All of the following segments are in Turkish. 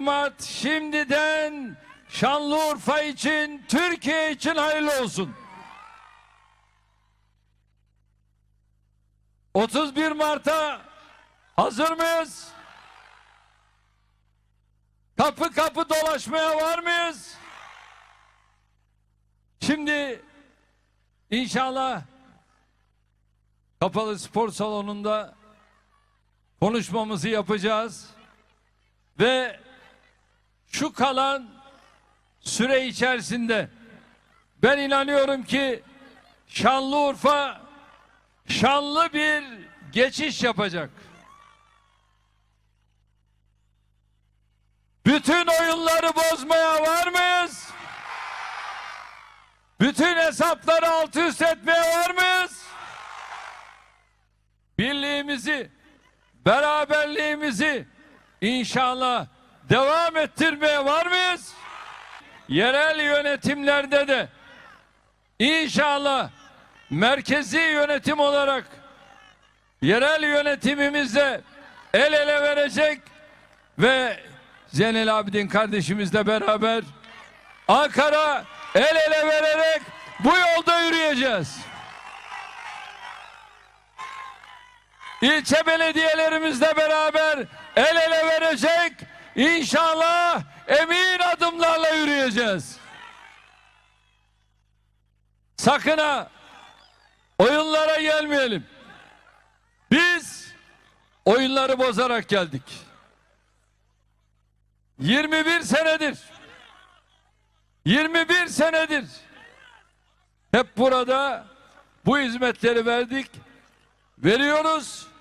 Mart şimdiden Şanlıurfa için, Türkiye için hayırlı olsun. 31 Mart'a hazır mıyız? Kapı kapı dolaşmaya var mıyız? Şimdi inşallah kapalı spor salonunda konuşmamızı yapacağız ve şu kalan süre içerisinde ben inanıyorum ki Şanlıurfa şanlı bir geçiş yapacak. Bütün oyunları bozmaya var mıyız? Bütün hesapları alt üst etmeye var mıyız? Birliğimizi, beraberliğimizi inşallah devam ettirmeye var mıyız? Yerel yönetimlerde de inşallah merkezi yönetim olarak yerel yönetimimizle el ele verecek ve Zeynel Abidin kardeşimizle beraber Ankara el ele vererek bu yolda yürüyeceğiz. İlçe belediyelerimizle beraber el ele verecek inşallah emin adımlarla yürüyeceğiz. Sakın ha oyunlara gelmeyelim. Biz oyunları bozarak geldik. 21 senedir 21 senedir hep burada bu hizmetleri verdik. Veriyoruz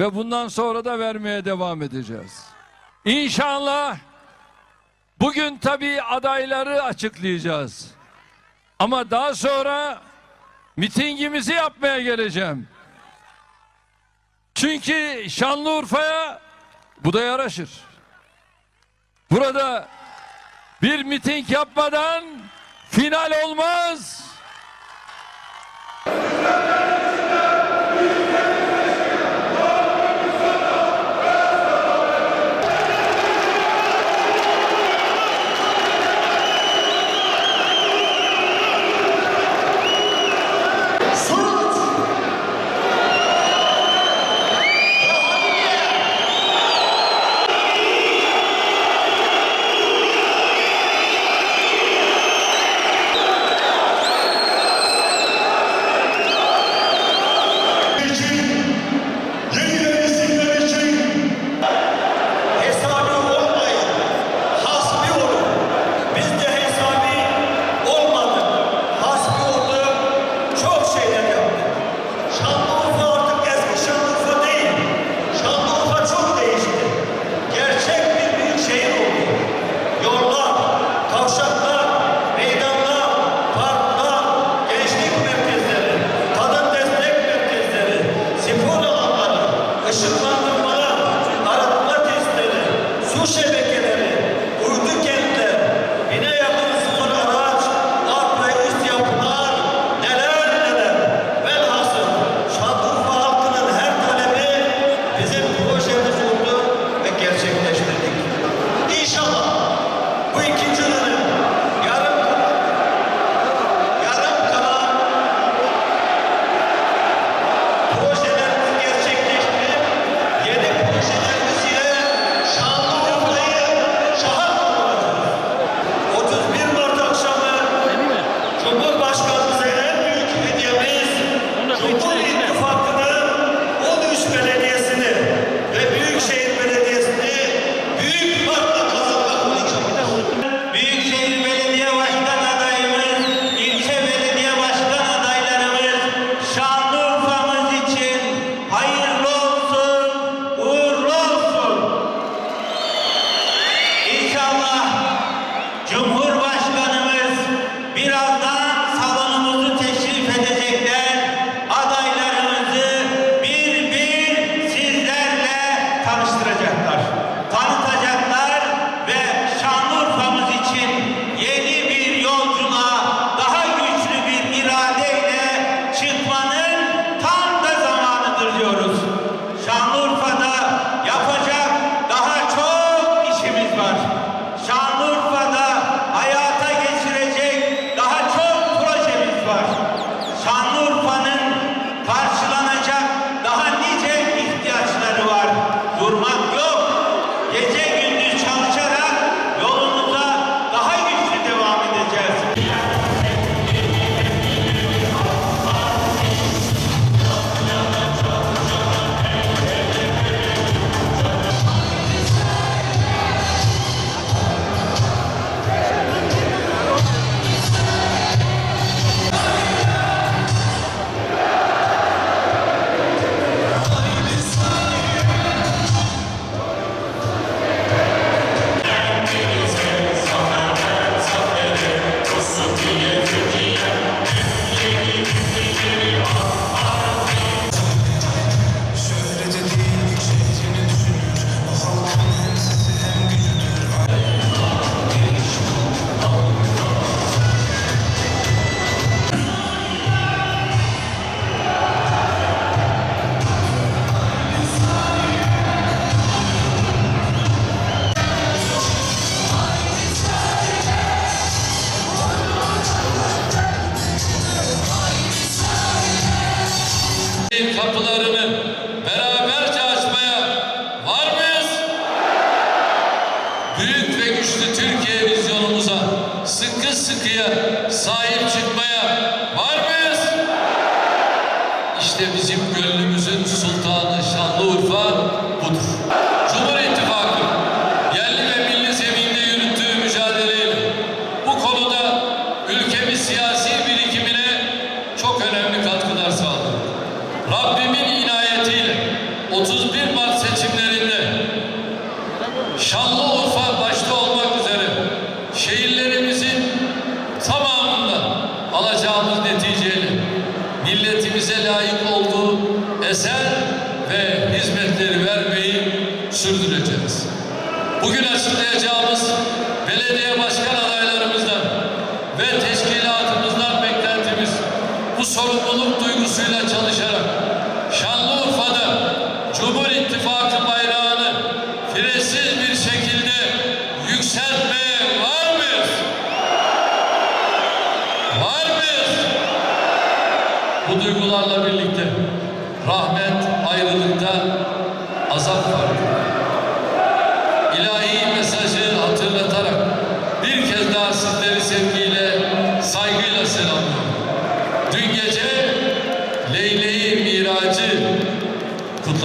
ve bundan sonra da vermeye devam edeceğiz. İnşallah bugün tabii adayları açıklayacağız. Ama daha sonra mitingimizi yapmaya geleceğim. Çünkü Şanlıurfa'ya bu da yaraşır. Burada bir miting yapmadan final olmaz. İşte bizim gönlümüzün sultanı Şanlıurfa budur. Cumhur İttifakı yerli ve milli zeminde yürüttüğü mücadeleyle bu konuda ülkemiz siyasi birikimine çok önemli katkılar sağladı. Rabbimin inayetiyle 31 Mart seçimlerinde Şanlıurfa Bugün açıklayacağımız belediye başkan adaylarımızdan ve teşkilatımızdan beklentimiz bu sorumluluk duygusuyla çalışarak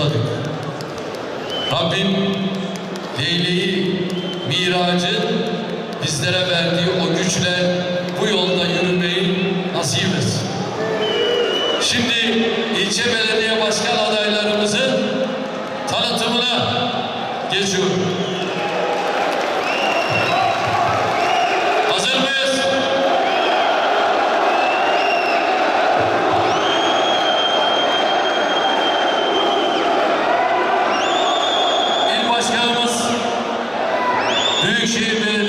kutladık. Rabbim Leyle-i Miracı bizlere verdiği o güçle bu yolda yürümeyi nasip etsin. Şimdi ilçe belediye başkan adaylarımızın tanıtımına geçiyorum. Büyükşehir Belediyesi